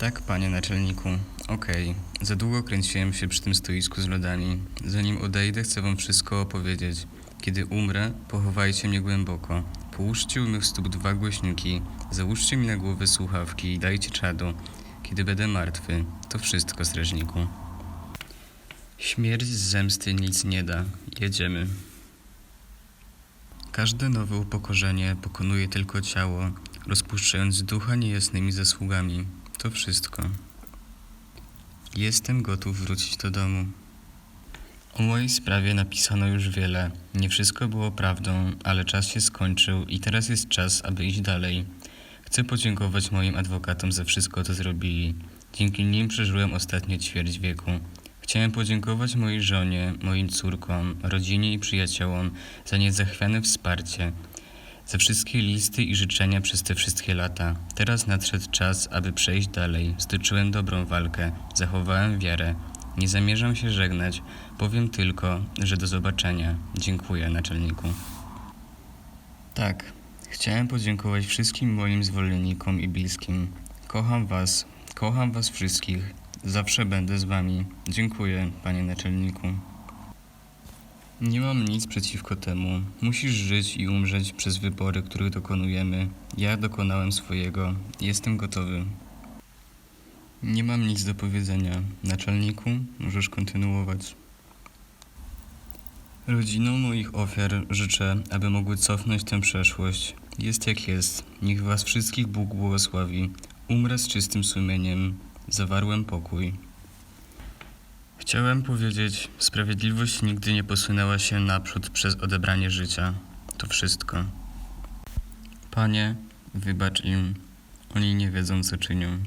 Tak, panie naczelniku. Okej. Za długo kręciłem się przy tym stoisku z lodami. Zanim odejdę, chcę wam wszystko opowiedzieć. Kiedy umrę, pochowajcie mnie głęboko. Połóżcie u mych stóp dwa głośniki, załóżcie mi na głowę słuchawki i dajcie czadu. Kiedy będę martwy, to wszystko, strażniku. Śmierć z zemsty nic nie da. Jedziemy. Każde nowe upokorzenie pokonuje tylko ciało, rozpuszczając ducha niejasnymi zasługami. To wszystko. Jestem gotów wrócić do domu. O mojej sprawie napisano już wiele. Nie wszystko było prawdą, ale czas się skończył i teraz jest czas, aby iść dalej. Chcę podziękować moim adwokatom za wszystko, co zrobili. Dzięki nim przeżyłem ostatnie ćwierć wieku. Chciałem podziękować mojej żonie, moim córkom, rodzinie i przyjaciołom za niezachwiane wsparcie, za wszystkie listy i życzenia przez te wszystkie lata. Teraz nadszedł czas, aby przejść dalej. Stoczyłem dobrą walkę, zachowałem wiarę. Nie zamierzam się żegnać, powiem tylko, że do zobaczenia. Dziękuję, naczelniku. Tak, chciałem podziękować wszystkim moim zwolennikom i bliskim. Kocham was, kocham was wszystkich. Zawsze będę z wami. Dziękuję, panie naczelniku. Nie mam nic przeciwko temu. Musisz żyć i umrzeć przez wybory, których dokonujemy. Ja dokonałem swojego. Jestem gotowy. Nie mam nic do powiedzenia. Naczelniku, możesz kontynuować. Rodzinom moich ofiar życzę, aby mogły cofnąć tę przeszłość. Jest jak jest. Niech was wszystkich Bóg błogosławi. Umrę z czystym sumieniem. Zawarłem pokój. Chciałem powiedzieć, sprawiedliwość nigdy nie posunęła się naprzód przez odebranie życia. To wszystko. Panie, wybacz im. Oni nie wiedzą, co czynią.